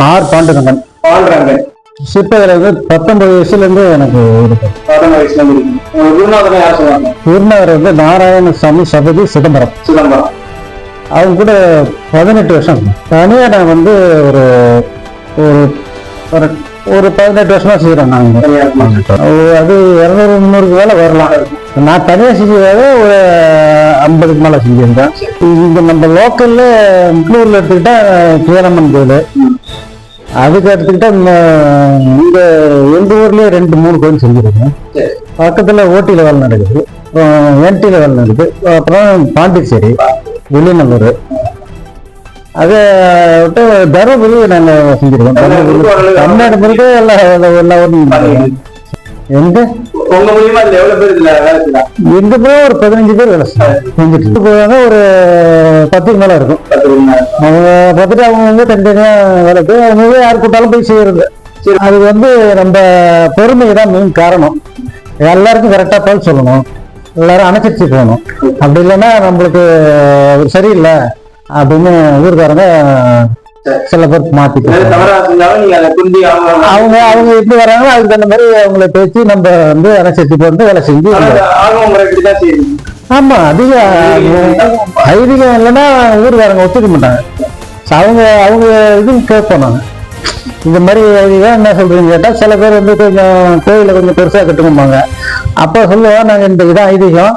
R Pandurangan. பாடுறாங்க சிற்பத்தில் வந்து பத்தொன்பது வயசுல இருந்து எனக்கு இருக்கு குருநாதர் வந்து நாராயணசாமி சபதி சிதம்பரம். சிதம்பரம். அவங்க கூட பதினெட்டு வருஷம். இருக்கும். தனியா நான் வந்து ஒரு ஒரு ஒரு- பதினெட்டு வருஷமா செய்யறேன் நாங்க? அது இரநூறு முந்நூறுக்கு மேல வரலாம். நான் தனியா செஞ்சதாக ஒரு ஐம்பதுக்கு மேல செஞ்சிருந்தேன். இங்க நம்ம லோக்கல்ல முக்னூர்ல எடுத்துக்கிட்டா கீரம்மன் கோயில். அதுக்கு எடுத்துக்கிட்டா இந்த எந்த ஊர்லயே ரெண்டு மூணு கோயில் செஞ்சிருக்கோம் பக்கத்துல ஓட்டில வேலை நடக்குது. அப்புறம் லெவல் வேலை நடக்குது. அப்புறம் பாண்டிச்சேரி வெளிநல்லூர் அதை விட்டு தருமபுரி நாங்கள் செஞ்சிருக்கோம். தமிழ்நாடு முழுக்க எல்லா எல்லா ஊர்லையும் ஊரும் எங்க? உங்க மூலியமா இதுல எவ்வளவு பேர் இதுல வேலை செய்யலாம்? எங்க போய் ஒரு பதினஞ்சு பேர் வேலை செஞ்சு- செஞ்சுட்டு. போவாங்க ஒரு பத்துக்கு மேல இருக்கும். அவங்க பார்த்துட்டு அவங்க வந்து தனித்தனியா வேலை போய் அவங்க யார் கூட்டாலும் போய் செய்யறது. அது வந்து நம்ம பொறுமை தான் மெயின் காரணம். எல்லாருக்கும் கரெக்டா பதில் சொல்லணும். எல்லாரும் அனுசரிச்சு போகணும். அப்படி இல்லைன்னா நம்மளுக்கு சரியில்லை அப்படின்னு ஊருக்காரங்க சில பேர் புரிஞ்சு அவங்க அவங்க எப்படி வராங்களோ அதுக்கு தகுந்த மாதிரி அவங்கள பேசி நம்ம வந்து போட்டு வேலை செஞ்சு முறை இப்படிதான் செய்யுது. ஆமா அதிக ஐதீகம் இல்லைன்னா ஊருக்காரங்க ஒத்துக்க மாட்டாங்க. அவங்க அவங்க இது கேட்போம் நாங்க. இந்த மாதிரி ஐதீகம் என்ன சொல்றீங்க கேட்டா சில பேர் வந்து கொஞ்சம் கோயில கொஞ்சம் பெருசா கட்டுக்கும்பாங்க அப்போ சொல்லுவோம் நாங்க இந்த இதான் ஐதீகம்.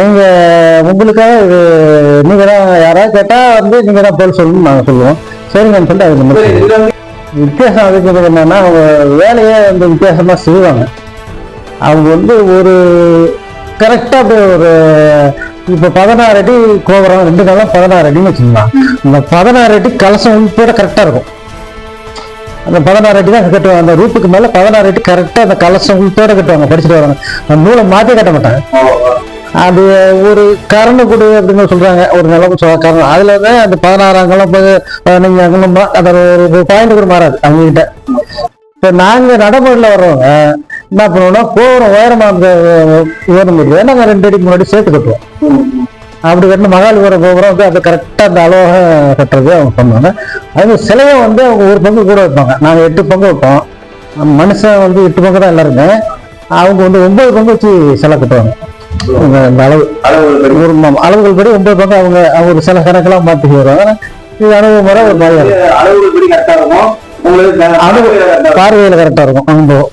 நீங்க உங்களுக்காக இது நீங்க தான் யாராவது கேட்டா வந்து நீங்க தான் பதில் சொல்லணும்னு நாங்க சொல்லுவோம். சரிங்கன்னு சொல்லிட்டு அதுக்கு வித்தியாசம் அதுக்கு என்னன்னா அவங்க வேலையை வந்து வித்தியாசமா செய்வாங்க. அவங்க வந்து ஒரு கரெக்டா ஒரு இப்ப பதினாறு அடி கோபுரம் ரெண்டு காலம் பதினாறு அடின்னு வச்சுக்கலாம். இந்த பதினாறு அடி கலசம் உள்பட கரெக்டா இருக்கும். அந்த பதினாறு அடி தான் கட்டுவாங்க. அந்த ரூட்டுக்கு மேல பதினாறு அடி கரெக்டா அந்த கலசம் உள்பட கட்டுவாங்க. படிச்சுட்டு வராங்க அந்த நூலை மாத்தி கட்ட மாட்டாங்க. அது ஒரு கரணக்குடி அப்படின்னு சொல்றாங்க. ஒரு நிலம் சொல்ல அதில் அதுல தான் அந்த பதினாறு அங்கலம் பதினஞ்சு அங்கலம் அந்த ஒரு பாயிண்ட் கூட மாறாது அவங்க கிட்ட இப்ப நாங்க நடைமுறையில் வர்றவங்க என்ன பண்ணுவோம்னா போகிறோம் உயரமா அந்த உயரம் இருக்கு நாங்க ரெண்டு அடிக்கு முன்னாடி சேர்த்து கட்டுவோம். அப்படி கட்டின மகாலிபுரம் கோபுரம் வந்து அது கரெக்டா அந்த அளவாக கட்டுறது அவங்க பண்ணுவாங்க. அது சிலையை வந்து அவங்க ஒரு பங்கு கூட வைப்பாங்க. நாங்க எட்டு பங்கு வைப்போம். மனுஷன் வந்து எட்டு பங்கு தான் எல்லாருமே. அவங்க வந்து ஒன்பது பங்கு வச்சு சிலை கட்டுவாங்க. இந்த அளவு அளவுகள் படி ஒன்பது பங்கு அவங்க அவங்க ஒரு சில கணக்கெல்லாம் மாற்றி வருவாங்க இது அனுபவ முறை ஒரு மாதிரி இருக்கும். அளவுகள் படி கரெக்டா இருக்கும்? உங்களுக்கு அளவு- அளவுகள் correct ஆ இருக்கும். பார்வையில கரெக்டா இருக்கும். அனுபவம்.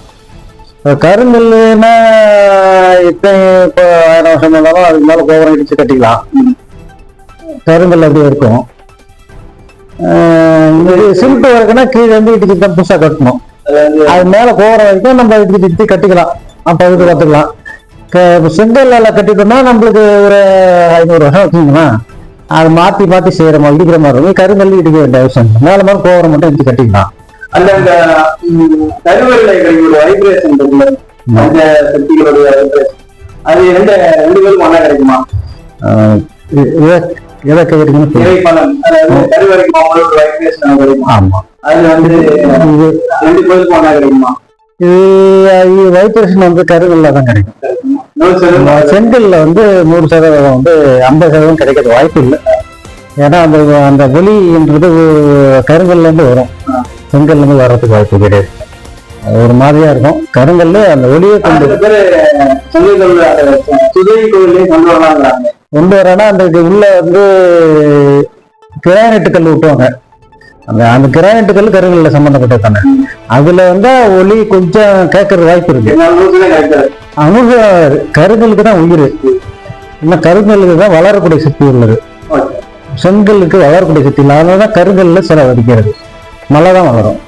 இப்ப கருங்கல்லுன்னா இத்தனை இப்போ ஆயிரம் வருஷம் இருந்தாலும் அதுக்கு மேல கோபுரம் இடிச்சு கட்டிக்கலாம். கருங்கல் அப்படி இருக்கும். சில்ட் ஒர்க்குன்னா கீழே இருந்து இடிச்சு தான் புதுசா கட்டணும். அது வந்து மேல கோபுரம் வரைக்கும் நம்ம இடிச்சு இடிச்சு கட்டிக்கலாம். அப்ப அதுக்கு கத்துக்கலாம் க- செங்கல்ல கட்டிட்டோம்னா நம்மளுக்கு ஒரு ஐநூறு வருஷம் வச்சுங்களா அது மாத்தி மாத்தி செய்யற மாதிரி இடிக்கிற மாதிரி இருக்கும். கருங்கல் இடிக்க வேண்டிய அவசியம். மேல மேல கோபுரம் மட்டும் இடிச்சு கட்டிக்கலாம். அந்த அந்த கிடைக்கிற வைப்ரேஷன் இருக்குல்ல? அந்த சக்திகளுடைய வைப்ரேஷன் அது ரெண்டு ரெண்டு பேரும் ஒண்ணா கிடைக்குமா? எதை அதாவது கருவறைக்கு ஆமா. அது வந்து ரெண்டு பேருக்கும் ஒண்ணா கிடைக்குமா? இது வைப்ரேஷன் வந்து கருங்கல்ல தான் கிடைக்கும். செங்கல்ல வந்து நூறு சதவீதம் வந்து ஐம்பது சதவீதம் கிடைக்கிறது வாய்ப்பு இல்லை. ஏன்னா அந்த அந்த ஒலின்றது கருங்கல்ல இருந்து வரும். செங்கல்ல இருந்து வர்றதுக்கு வாய்ப்பு கிடையாது. ஒரு மாதிரியா இருக்கும். கருங்கல்ல அந்த ஒலியை கொண்டு கொண்டு வரானா அந்த உள்ள வந்து கிரானைட் கல் விட்டுவாங்க அந்த அந்த கிரானைட் கல் கருங்கல்ல சம்பந்தப்பட்டது தானே அதுல வந்து ஒலி கொஞ்சம் கேட்கறது வாய்ப்பு இருக்கு. அவங்க கருங்கலுக்கு தான் உயிர். இன்னும் கருங்கலுக்கு தான் வளரக்கூடிய சக்தி உள்ளது. செங்கலுக்கு வளரக்கூடிய சக்தி இல்லை. அதனால தான் கருங்கல்ல சில வதிக்கிறது மழை தான் வளரும்.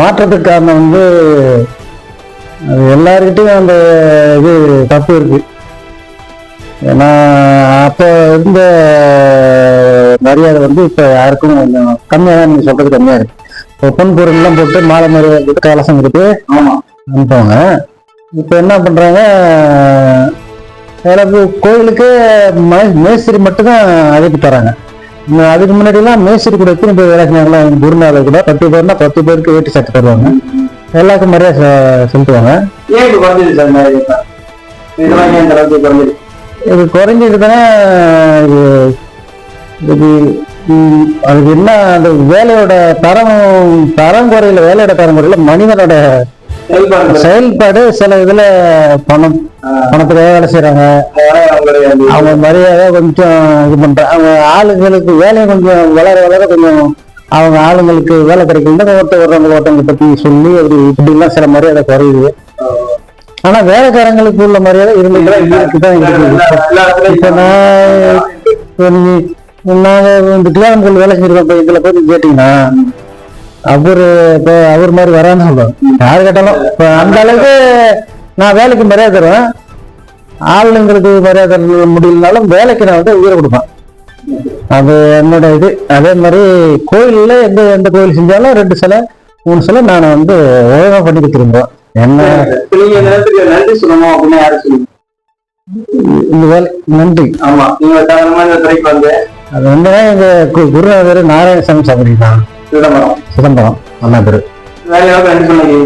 மாற்றத்துக்கு காரணம் வந்து எல்லாருக்கிட்டையும் அந்த இது தப்பு இருக்கு. ஏன்னா அப்போ இருந்த மரியாதை வந்து இப்போ யாருக்கும் கொஞ்சம் கம்மியாக தான் நீங்கள் சொல்றது கம்மியாக இருக்கு. இப்போ பொன் பொருள்லாம் போட்டு மாலை மரியாதை போட்டு கலசம் கொடுத்து அனுப்புவாங்க. இப்போ என்ன பண்ணுறாங்க கோயிலுக்கு மேஸ்திரி மட்டும்தான் அழைப்பு தராங்க. அதுக்கு முன்னாடிலாம் மேஸ்திரி கூட எத்தனை பேர் வேலை செஞ்சாங்களா குருநாதர் கூட பத்து பேர்னா பத்து பேருக்கு வேட்டி சட்டை தருவாங்க. எல்லாருக்கும் மரியாதை செலுத்துவாங்க. இது குறைஞ்சதுன்னா இது அதுக்கு என்ன அந்த வேலையோட தரம் தரம் குறையில வேலையோட தரம் குறையில மனிதனோட செயல்பாடு. சில இதுல பணம் பணத்துக்காக வேலை செய்யறாங்க அவங்க மரியாதை கொஞ்சம் இது பண்றாங்க அவங்க ஆளுங்களுக்கு வேலையை கொஞ்சம் வளர வளர கொஞ்சம் அவங்க ஆளுங்களுக்கு வேலை கிடைக்கல ஒருத்தர் ஒருத்தவங்க ஒருத்தவங்க பத்தி சொல்லி அப்படி இப்படி எல்லாம் சில மரியாதை குறையுது. ஆனா வேலைக்காரங்களுக்கு உள்ள மரியாதை இருந்துட்டு இருக்குதான் இப்ப நான் நாங்க இந்த கிளாவன்கள் வேலை செஞ்சிருக்கோம் இதுல போய் கேட்டீங்கன்னா அவரு இப்ப அவர் மாதிரி வரான்னு சொல்றோம் யாரு கேட்டாலும் இப்ப அந்த அளவுக்கு நான் வேலைக்கு மரியாதை தருவேன். ஆளுங்களுக்கு மரியாதை முடியலனாலும் வேலைக்கு நான் வந்து உயிரை கொடுப்பேன். அது என்னோட இது. அதே மாதிரி கோயில்ல எந்த எந்த கோயில் செஞ்சாலும் ரெண்டு சிலை மூணு சிலை நான் வந்து ஒழுங்கா பண்ணி திரும்புவேன் என்ன? நீங்க நேரத்துக்கு நன்றி சொல்லணும் அப்படின்னு யாரு சொல்லுங்க இந்த வேலை நன்றி. ஆமா நீங்க சாதாரணமா இந்த துறைக்கு வந்து அது வந்து எங்க குருநாதர் நாராயணசாமி சபரி தான் சிதம்பரம். சிதம்பரம் அண்ணா பேரு. வேற யாராவது நன்றி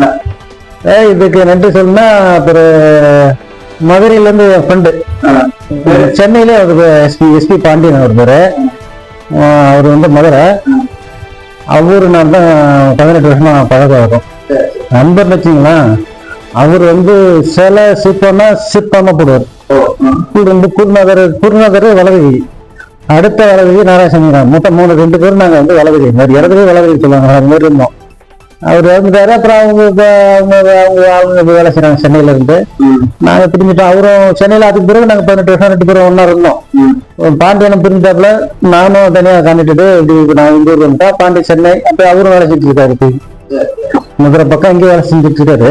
ஏய், இதுக்கு நன்றி சொல்லணும்னா அப்புறம் மதுரையில இருந்து என் ஃப்ரெண்டு சென்னையில அவருக்கு எஸ்பி எஸ்பி பாண்டியன் அவர் பேரு. அவர் வந்து மதுரை. அவரு நான் தான் பதினெட்டு வருஷமா பழக்கம் வரும். நண்பர் வச்சுங்களா அவர் வந்து சில சிற்பம்னா சிற்பமா போடுவார். வந்து குருநகர் குருநகர் வலதுகை. அடுத்த வலதுகை நாராயணசாமி தான் மொத்தம் மூணு ரெண்டு பேரும் நாங்கள் வந்து வலதுகை. மாதிரி இடத்துல வலதுகை சொல்லுவாங்க. அது மாதிரி இருந்தோம். அவர் இறந்துட்டாரு. அப்புறம் அவங்க அவங்க அவங்க அவங்க வேலை செய்யறாங்க சென்னையில இருந்து. நாங்கள் நாங்க பிரிஞ்சுட்டோம். அவரும் சென்னையில அதுக்கு பிறகு நாங்க பதினெட்டு வருஷம் ரெண்டு பேரும் ஒண்ணா இருந்தோம். பாண்டியனம் ஒரு பிரிஞ்சாப்புல. நானும் தனியா காண்டிட்டு இப்படி நான் இந்த ஊர் வந்துட்டா பாண்டிய சென்னை. அப்ப அவரும் வேலை செஞ்சுருக்காரு மதுரை பக்கம் இங்கே வேலை செஞ்சுட்டு இருக்காரு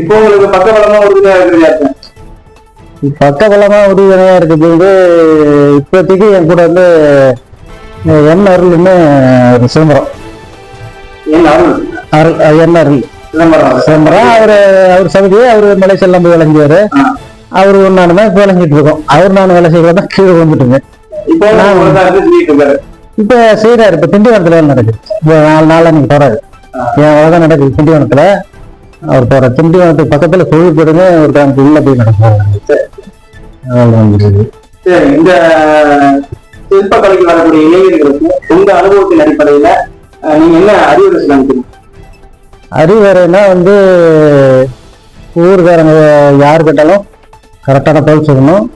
இப்போ உங்களுக்கு பக்கபலமா உறுதியா இருக்கிறது யாரு? பக்கபலமா உறுதுணையா வந்து இப்போதைக்கு என் கூட வந்து என் அருள்னு ஒரு சிதம்பரம். அருள். என் அருள். சிதம்பரம். அவரு அவர் சவுதி அவர் மலேசியெல்லாம் போய் விளைஞ்சுவாரு ஆ. அவர் ஒரு நாள் தான் இப்போ விளைஞ்சிட்டு இருக்கோம் அவர் நான் வேலை செய்யறது கீழே வந்துட்டுங்க இப்போ இப்ப செய்யறாரு இப்ப திண்டிவனத்துல நடக்குது. இப்போ நாலு நாள்ல நீங்க போறாரு. என் வேலை நடக்குது திண்டிவனத்துல அவர் போற திண்டிவனத்துக்கு பக்கத்துல கோழிப்பேடுன்னு ஒரு கிராமத்துக்கு உள்ள போய் நடக்குது சரி இந்த சிற்பக்கலைக்கு வரக்கூடிய இளைஞர்களுக்கு உங்க அனுபவத்தின் அடிப்படையில நீங்க என்ன அறிவுரை சொல்ல நினைக்கிறீங்க அறிவுரைனா வந்து ஊருக்காரங்க யார் கேட்டாலும் கரெக்டான பதில் சொல்லணும்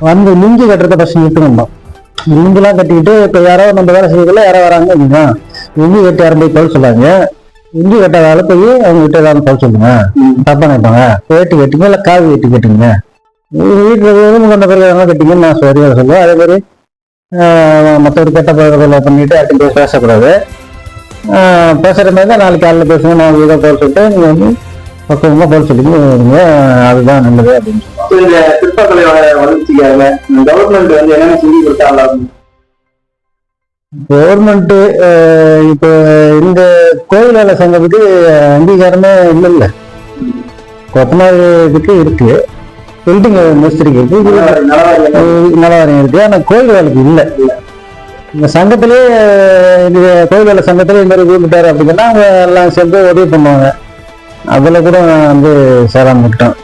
வந்து லுங்கி கட்டுறத ஃபஸ்ட் நிறுத்தணும் இவங்கெல்லாம் கட்டிக்கிட்டு இப்போ யாரோ நம்ம வேலை செய்யறதுல யாரோ வராங்க அப்படின்னா இவங்க கட்டி யாரும் போய் பதில் சொல்லாங்க லுங்கி கட்டாத போய் அவங்க கிட்ட ஏதாவது பதில் சொல்லுங்க. தப்பா நினைப்பாங்க. வேட்டு கேட்டுங்க இல்லை காவி வெட்டி கட்டுங்க வீட்டில் கொண்ட பிறகு கட்டிங்கன்னு நான் சரியாக சொல்லுவேன் அதே மாதிரி மற்றொரு கெட்ட பழக்கங்களை பண்ணிட்டு யார்கிட்ட பேசக்கூடாது. பேசுகிற பேசுற மாதிரி தான் நாளைக்கு காலையில் பேசுங்க நான் இதை போட சொல்லிட்டு நீங்கள் வந்து பக்குவமாக போட சொல்லிங்க அதுதான் நல்லது அப்படின்னு இப்ப இந்த சிற்பக்கலையோட வளர்ச்சிக்காக கவர்மெண்ட் வந்து என்னென்ன செஞ்சு கொடுத்தாங்களா கவர்மெண்ட்டு இப்போ இந்த கோயில் வேலை சங்கத்துக்கு அங்கீகாரமே இல்லை இல்லை கொத்தனார் இதுக்கு இருக்கு பில்டிங் மிஸ்திரிக்கு இருக்கு நலவாரியம். இருக்கு. ஆனா கோயில் வேலைக்கு இல்லை. இந்த சங்கத்திலே இது கோயில் வேலை சங்கத்திலே இந்த மாதிரி கூப்பிட்டாரு அப்படின்னா அவங்க எல்லாம் சேர்ந்து உதவி பண்ணுவாங்க. அதுல கூட நான் வந்து சேராம இந்த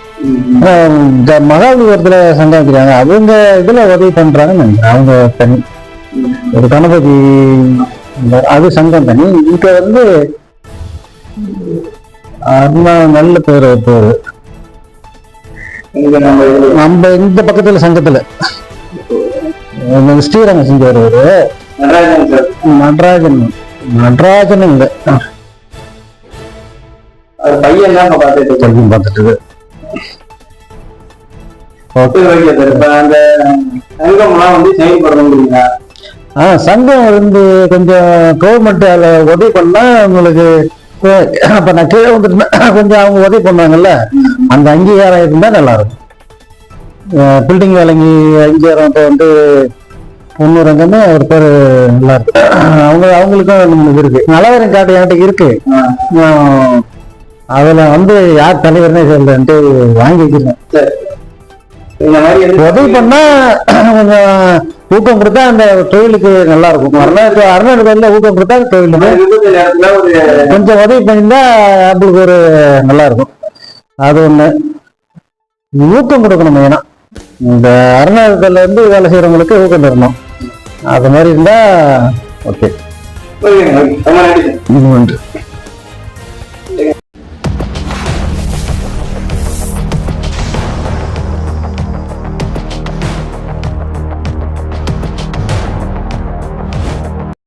மகாபலிபுரத்துல சங்கம் வைக்கிறாங்க அவங்க இதுல உதவி நினைக்கிறேன். அவங்க தனி ஒரு கணபதி அது சங்கம் தனி. இங்க வந்து நல்ல பேர் பேரு. நம்ம இந்த பக்கத்துல சங்கத்துல. இந்த ஸ்ரீரங்கம் செஞ்சவர் அவரு. நடராஜன் நடராஜன். இல்ல. பையன் பார்த்துட்டு பார்த்துட்டு சரி, ஓகே சார். இப்ப அந்த சங்கம்லாம் வந்து செயல்படணுங்கிறீங்களா ஆ சங்கம் இருந்து கொஞ்சம் கவர்மெண்ட் அதில் உதவி பண்ணா உங்களுக்கு அப்ப நான் கீழே வந்துட்டேன் கொஞ்சம் அவங்க உதவி பண்ணாங்கல்ல அந்த அங்கீகாரம் இருந்தா நல்லா இருக்கும் பில்டிங் வேலைக்கு அங்கீகாரம் இப்போ வந்து பொண்ணூரங்கன்னு ஒரு பேர் நல்லா இருக்கு அவங்க அவங்களுக்கும் இருக்கு. நலவரம் கார்டு என்கிட்ட இருக்கு. அதுல வந்து யார் தலைவர்னே சொல்றேன்ட்டு வாங்கி வச்சிருக்கேன். உதவி பண்ணா கொஞ்சம் ஊக்கம் கொடுத்தா அந்த தொழிலுக்கு நல்லா இருக்கும். அருணாச்சல அருணாச்சல ஊக்கம் கொடுத்தா இந்த தொழிலுக்கு கொஞ்சம் உதவி பண்ணியிருந்தா நம்மளுக்கு ஒரு நல்லா இருக்கும். அது ஒண்ணு. ஊக்கம் கொடுக்கணும் மெயினா இந்த அருணாச்சலத்துல இருந்து வேலை செய்யறவங்களுக்கு ஊக்கம் தரணும். அது மாதிரி இருந்தா ஓகே. ரொம்ப நன்றி.